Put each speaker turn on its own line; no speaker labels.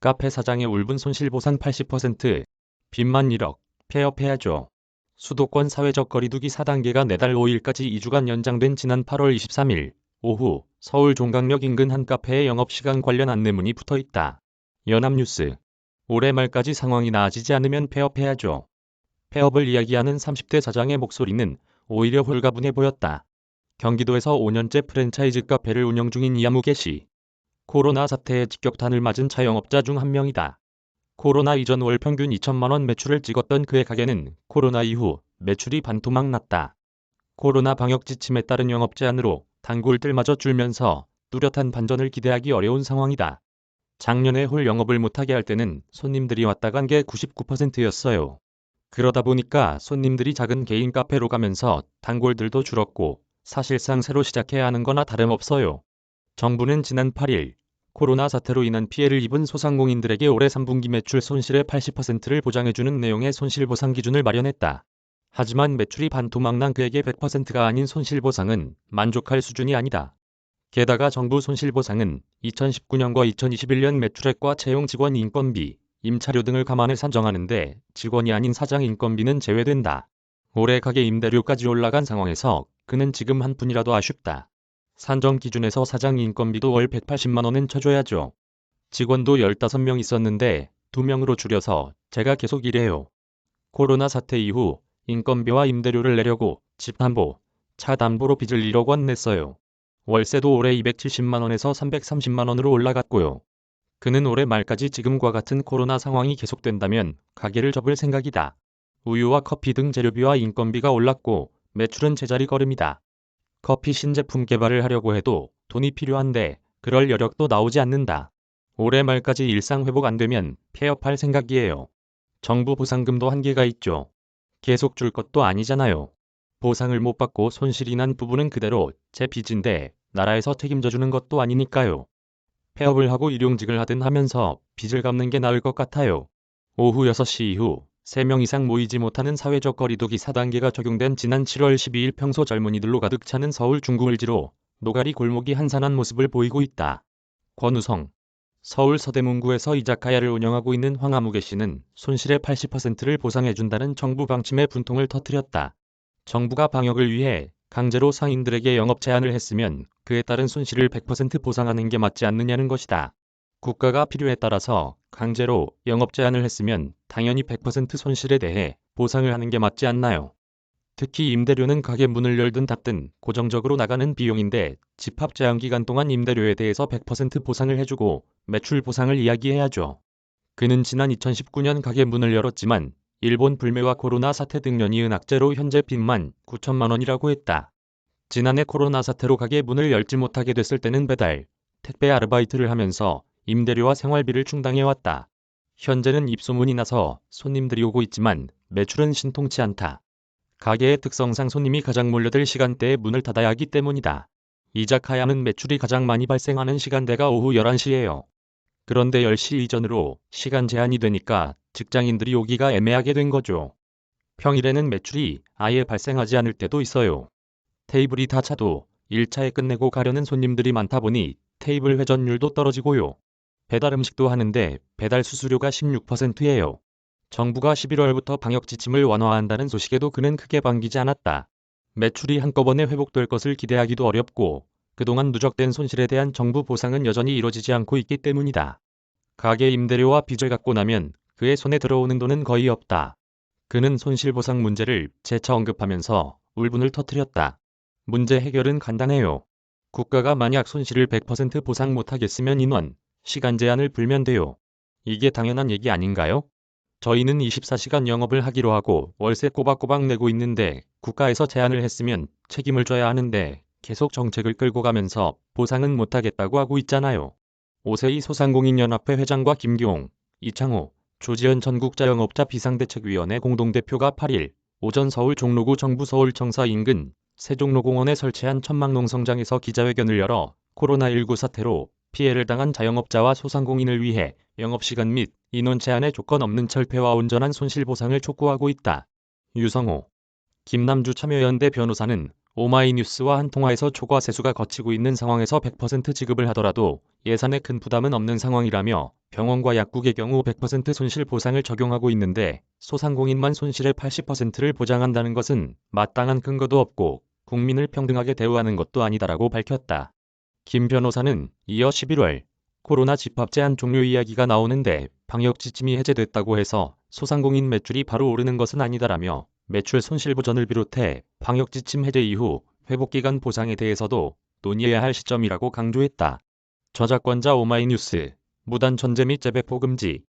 카페 사장의 울분 손실보상 80%, 빚만 1억, 폐업해야죠. 수도권 사회적 거리두기 4단계가 내달 5일까지 2주간 연장된 지난 8월 23일 오후 서울 종강역 인근 한 카페의 영업시간 관련 안내문이 붙어 있다. 연합뉴스. 올해 말까지 상황이 나아지지 않으면 폐업해야죠. 폐업을 이야기하는 30대 사장의 목소리는 오히려 홀가분해 보였다. 경기도에서 5년째 프랜차이즈 카페를 운영 중인 이하무개 씨. 코로나 사태의 직격탄을 맞은 자영업자 중 한 명이다. 코로나 이전 월 평균 2천만 원 매출을 찍었던 그의 가게는 코로나 이후 매출이 반토막 났다. 코로나 방역 지침에 따른 영업 제한으로 단골들마저 줄면서 뚜렷한 반전을 기대하기 어려운 상황이다. 작년에 홀 영업을 못하게 할 때는 손님들이 왔다 간 게 99%였어요. 그러다 보니까 손님들이 작은 개인 카페로 가면서 단골들도 줄었고 사실상 새로 시작해야 하는 거나 다름없어요. 정부는 지난 8일 코로나 사태로 인한 피해를 입은 소상공인들에게 올해 3분기 매출 손실의 80%를 보장해주는 내용의 손실보상 기준을 마련했다. 하지만 매출이 반토막난 그에게 100%가 아닌 손실보상은 만족할 수준이 아니다. 게다가 정부 손실보상은 2019년과 2021년 매출액과 채용 직원 인건비, 임차료 등을 감안해 산정하는데 직원이 아닌 사장 인건비는 제외된다. 올해 가게 임대료까지 올라간 상황에서 그는 지금 한 푼이라도 아쉽다. 산정 기준에서 사장 인건비도 월 180만 원은 쳐줘야죠. 직원도 15명 있었는데 2명으로 줄여서 제가 계속 일해요. 코로나 사태 이후 인건비와 임대료를 내려고 집 담보, 차 담보로 빚을 1억 원 냈어요. 월세도 올해 270만 원에서 330만 원으로 올라갔고요. 그는 올해 말까지 지금과 같은 코로나 상황이 계속된다면 가게를 접을 생각이다. 우유와 커피 등 재료비와 인건비가 올랐고 매출은 제자리 걸음이다. 커피 신제품 개발을 하려고 해도 돈이 필요한데 그럴 여력도 나오지 않는다. 올해 말까지 일상 회복 안 되면 폐업할 생각이에요. 정부 보상금도 한계가 있죠. 계속 줄 것도 아니잖아요. 보상을 못 받고 손실이 난 부분은 그대로 제 빚인데 나라에서 책임져 주는 것도 아니니까요. 폐업을 하고 일용직을 하든 하면서 빚을 갚는 게 나을 것 같아요. 오후 6시 이후 3명 이상 모이지 못하는 사회적 거리두기 4단계가 적용된 지난 7월 12일 평소 젊은이들로 가득 차는 서울 중구 을지로 노가리 골목이 한산한 모습을 보이고 있다. 권우성 서울 서대문구에서 이자카야를 운영하고 있는 황아무개 씨는 손실의 80%를 보상해준다는 정부 방침에 분통을 터뜨렸다. 정부가 방역을 위해 강제로 상인들에게 영업 제한을 했으면 그에 따른 손실을 100% 보상하는 게 맞지 않느냐는 것이다. 국가가 필요에 따라서 강제로 영업 제한을 했으면 당연히 100% 손실에 대해 보상을 하는 게 맞지 않나요? 특히 임대료는 가게 문을 열든 닫든 고정적으로 나가는 비용인데 집합 제한 기간 동안 임대료에 대해서 100% 보상을 해주고 매출 보상을 이야기해야죠. 그는 지난 2019년 가게 문을 열었지만 일본 불매와 코로나 사태 등 연이은 악재로 현재 빚만 9천만 원이라고 했다. 지난해 코로나 사태로 가게 문을 열지 못하게 됐을 때는 배달, 택배 아르바이트를 하면서 임대료와 생활비를 충당해왔다. 현재는 입소문이 나서 손님들이 오고 있지만 매출은 신통치 않다. 가게의 특성상 손님이 가장 몰려들 시간대에 문을 닫아야 하기 때문이다. 이자카야는 매출이 가장 많이 발생하는 시간대가 오후 11시예요. 그런데 10시 이전으로 시간 제한이 되니까 직장인들이 오기가 애매하게 된 거죠. 평일에는 매출이 아예 발생하지 않을 때도 있어요. 테이블이 다 차도 1차에 끝내고 가려는 손님들이 많다 보니 테이블 회전율도 떨어지고요. 배달 음식도 하는데 배달 수수료가 16%예요. 정부가 11월부터 방역 지침을 완화한다는 소식에도 그는 크게 반기지 않았다. 매출이 한꺼번에 회복될 것을 기대하기도 어렵고 그동안 누적된 손실에 대한 정부 보상은 여전히 이뤄지지 않고 있기 때문이다. 가게 임대료와 빚을 갚고 나면 그의 손에 들어오는 돈은 거의 없다. 그는 손실보상 문제를 재차 언급하면서 울분을 터뜨렸다. 문제 해결은 간단해요. 국가가 만약 손실을 100% 보상 못하겠으면 인원, 시간 제한을 불면 돼요. 이게 당연한 얘기 아닌가요? 저희는 24시간 영업을 하기로 하고 월세 꼬박꼬박 내고 있는데 국가에서 제한을 했으면 책임을 져야 하는데 계속 정책을 끌고 가면서 보상은 못하겠다고 하고 있잖아요. 오세희 소상공인연합회 회장과 김기홍, 이창호, 조지현 전국자영업자 비상대책위원회 공동대표가 8일 오전 서울 종로구 정부 서울청사 인근 세종로공원에 설치한 천막농성장에서 기자회견을 열어 코로나19 사태로 피해를 당한 자영업자와 소상공인을 위해 영업시간 및 인원 제한의 조건 없는 철폐와 온전한 손실보상을 촉구하고 있다. 유성호, 김남주 참여연대 변호사는 오마이뉴스와 한 통화에서 초과 세수가 거치고 있는 상황에서 100% 지급을 하더라도 예산에 큰 부담은 없는 상황이라며 병원과 약국의 경우 100% 손실 보상을 적용하고 있는데 소상공인만 손실의 80%를 보장한다는 것은 마땅한 근거도 없고 국민을 평등하게 대우하는 것도 아니다라고 밝혔다. 김 변호사는 이어 11월 코로나 집합 제한 종료 이야기가 나오는데 방역 지침이 해제됐다고 해서 소상공인 매출이 바로 오르는 것은 아니다라며 매출 손실 보전을 비롯해 방역 지침 해제 이후 회복 기간 보상에 대해서도 논의해야 할 시점이라고 강조했다. 저작권자 오마이뉴스 무단 전제 및 재배포 금지